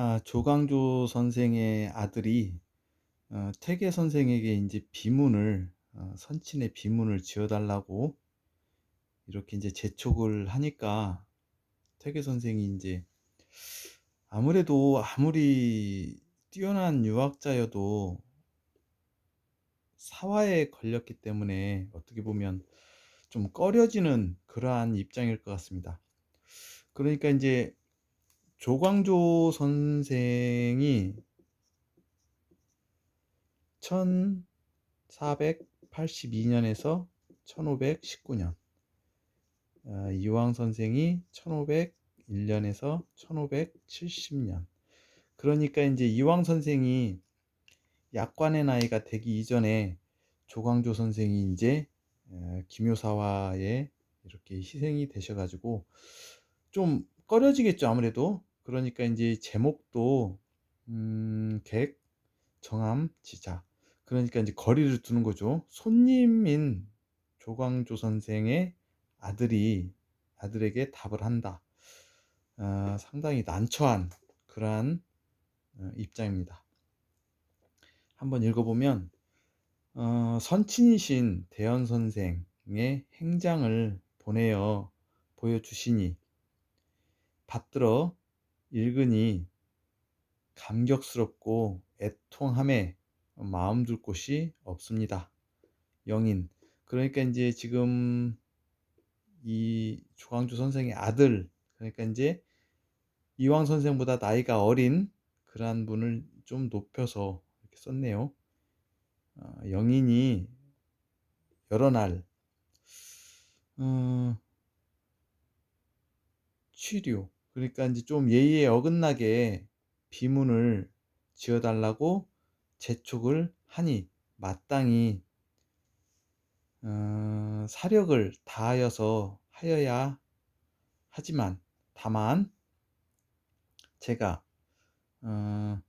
아 조광조 선생의 아들이 어 태계 선생에게 인제 비문을 어 선친의 비문을 지어 달라고 이렇게 인제 재촉을 하니까 태계 선생이 인제 아무래도 아무리 뛰어난 유학자여도 사화에 걸렸기 때문에 어떻게 보면 좀 꺼려지는 그러한 입장일 것 같습니다. 그러니까 인제 조광조 선생이 1482 년에서 1519년어 이황 선생이 1501 년에서 1570년 그러니까 인제 이황 선생이 약관의 나이가 되기 이전에 조광조 선생이 어 기묘사화에 이렇게 희생이 되셔 가지고 좀 꺼려지겠죠 아무래도. 그러니까 인제 제목도 음 객, 정함, 지자 그러니까 인제 거리를 두는 거죠. 손님인 조광조 선생의 아들이 아들에게 답을 한다. 어 상당히 난처한 그러한 어 입장입니다. 한번 읽어 보면 어 선친이신 대연 선생의 행장을 보내어 보여 주시니 받들어 읽으니 감격스럽고 애통함에 마음 둘 곳이 없습니다. 영인 그러니까 인제 지금 이 조광조 선생의 아들 그러니까 인제 이황 선생보다 나이가 어린 그러한 분을 좀 높여서 이렇게 썼네요. 어 영인이 여러 날어 취류 그러니까 인제 좀 예의에 어긋나게 비문을 지어 달라고 재촉을 하니 마땅히 어 사력을 다하여서 하여야 하지만 다만 제가 어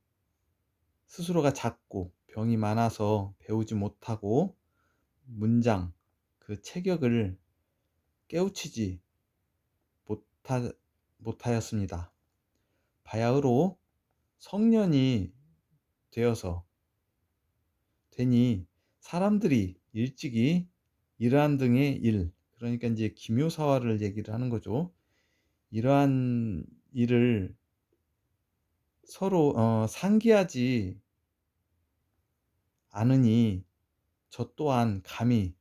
스스로가 작고 병이 많아서 배우지 못하고 문장 그 체격을 깨우치지 못하 못하였습니다. 바야흐로 성년이 되어서 되니 사람들이 일찍이 이러한 등의 일 그러니까 인제 기묘사화를 얘기를 하는 거죠. 이러한 일을 서로 어 상기하지 않으니 저 또한 감히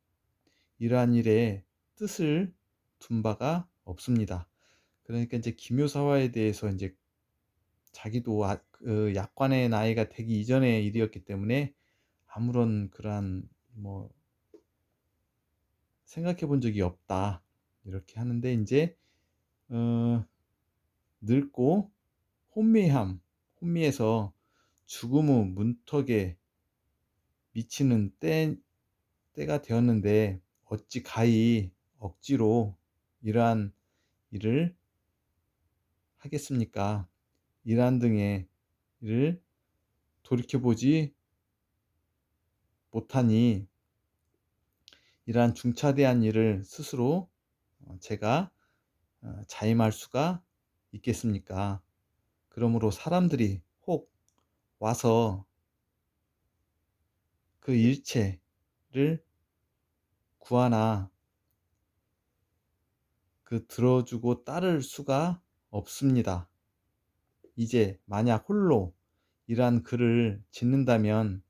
이러한 일에 뜻을 둔 바가 없습니다. 그러니까 인제 기묘사화에 대해서 인제 자기도 아 그 약관의 나이가 되기 이전의 일이었기 때문에 아무런 그러한 뭐 "생각해 본 적이 없다." 이렇게 하는데 인제 어 늙고 혼미함 혼미해서 죽음의 문턱에 미치는 때 때가 되었는데 어찌 가히 억지로 이러한 일을 하겠습니까? 이러한 등의 일을 돌이켜 보지 못하니 이러한 중차대한 일을 스스로 어 제가 어 자임할 수가 있겠습니까? 그러므로 사람들이 혹 와서 그 일체를 구하나 그 들어 주고 따를 수가 없습니다. 이제 만약 홀로 이러한 글을 짓는다면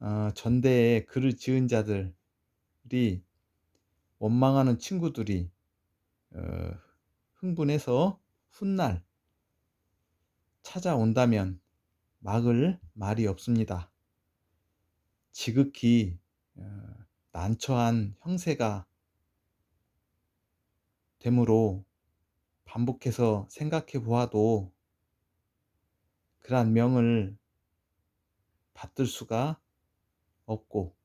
어 전대에 글을 지은 자들이 원망하는 친구들이 어 흥분해서 훗날 찾아온다면 막을 말이 없습니다. 지극히 어 난처한 형세가 되므로 반복해서 생각해 보아도 그러한 명을 받들 수가 없고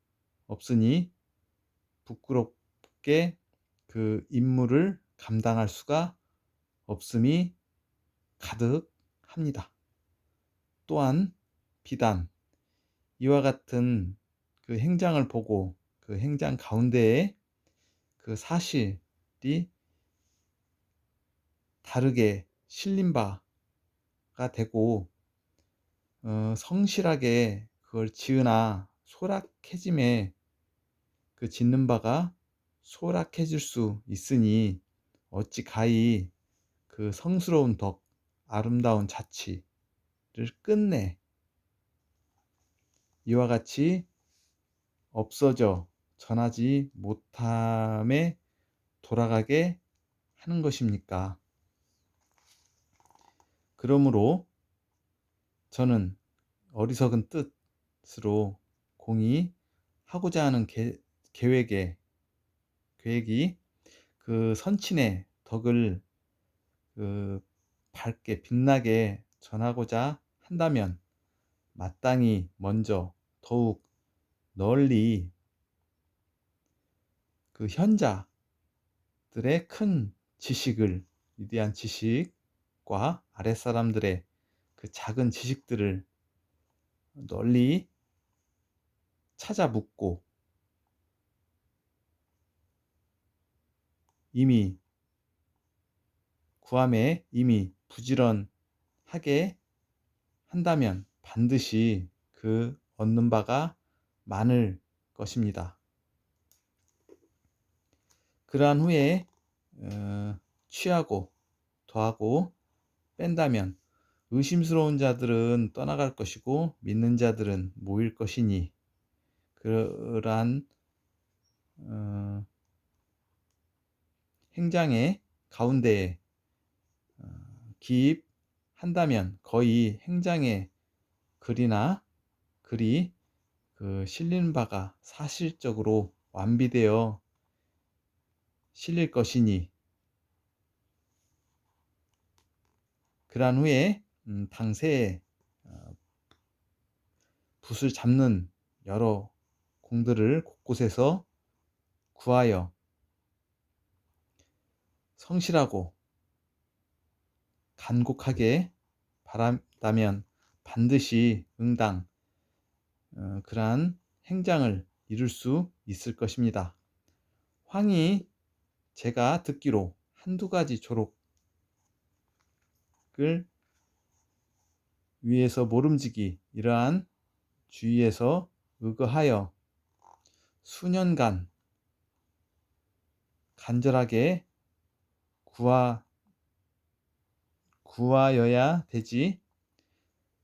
없으니 부끄럽게 그 임무를 감당할 수가 없음이 가득합니다. 또한 비단 이와 같은 그 행장을 보고 그 행장 가운데에 그 사실이 다르게 실린 바 성자가 되고 어, 성실하게 그걸 지으나 소락해짐에 그 짓는 바가 소락해질 수 있으니 어찌 가히 그 성스러운 덕 아름다운 자치를 끝내 이와 같이 없어져 전하지 못함에 돌아가게 하는 것입니까? 그러므로 저는 어리석은 뜻으로 공이 하고자 하는 계, 계획에 계획이 그 선친의 덕을 그 밝게 빛나게 전하고자 한다면 마땅히 먼저 더욱 널리 그 현자들의 큰 지식을 위대한 지식 과 아랫사람들의 그 작은 지식들을 널리 찾아 묻고 이미 구함에 이미 부지런하게 한다면 반드시 그 얻는 바가 많을 것입니다. 그러한 후에 어, 취하고 더하고 뺀다면 의심스러운 자들은 떠나갈 것이고 믿는 자들은 모일 것이니 그러한 어, 행장의 가운데에 어, 기입한다면 거의 행장의 글이나 글이 그 실린 바가 사실적으로 완비되어 실릴 것이니 그러한 후에 음, 당세에 어, 붓을 잡는 여러 공들을 곳곳에서 구하여 성실하고 간곡하게 바란다면 반드시 응당 어, 그러한 행장을 이룰 수 있을 것입니다. 황이 제가 듣기로 한두 가지 조록 을 위에서 모름지기 이러한 주의에서 의거하여 수년간 간절하게 구하 구하여야 되지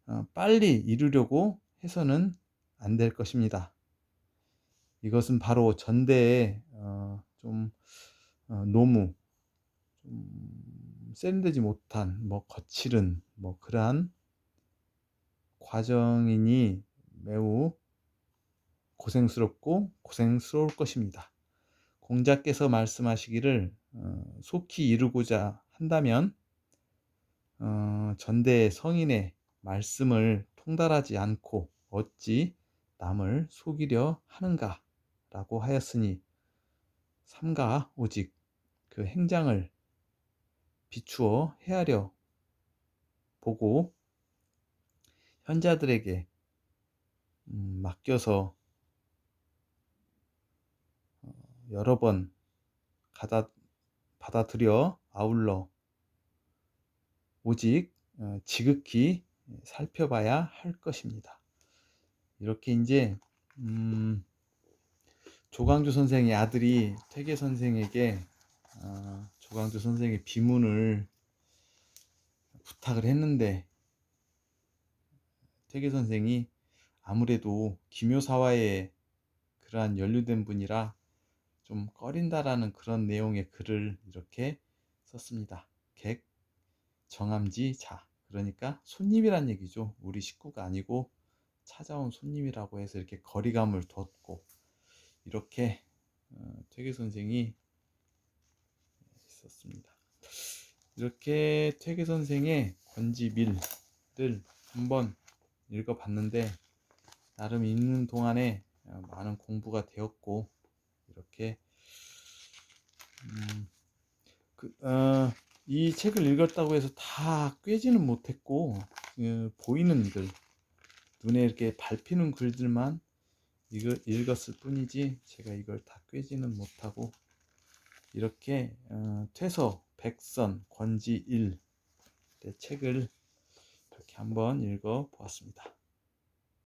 어, 빨리 이루려고 해서는 안 될 것입니다. 이것은 바로 전대의 어, 좀 어, 노무, 좀 세련되지 못한 뭐 거칠은 뭐 그러한 과정이니 매우 고생스럽고 고생스러울 것입니다. 공자께서 말씀하시기를 어, 속히 이루고자 한다면 어, 전대 성인의 말씀을 통달하지 않고 어찌 남을 속이려 하는가 라고 하였으니 삼가 오직 그 행장을 비추어 헤아려 보고 현자들에게 음, 맡겨서 어, 여러 번 가다, 받아들여 아울러 오직 어, 지극히 살펴봐야 할 것입니다. 이렇게 이제 음, 조광주 선생의 아들이 퇴계 선생에게 어, 조광주 선생의 비문을 부탁을 했는데 퇴계 선생이 아무래도 기묘사화에 그러한 연루된 분이라 좀 꺼린다라는 그런 내용의 글을 이렇게 썼습니다. 객 정함지 자 그러니까 손님이란 얘기죠. 우리 식구가 아니고 찾아온 손님이라고 해서 이렇게 거리감을 뒀고 이렇게 어, 퇴계 선생이 있었습니다. 이렇게 퇴계 선생의 권지밀을 한번 읽어봤는데 나름 읽는 동안에 어, 많은 공부가 되었고 이렇게 음, 그, 어, 이 책을 읽었다고 해서 다 꿰지는 못했고 어, 보이는 글 눈에 이렇게 밟히는 글들만 읽었을 뿐이지 제가 이걸 다 꿰지는 못하고 이렇게 어, 퇴서 백선 권지일 책을 그렇게 한번 읽어 보았습니다.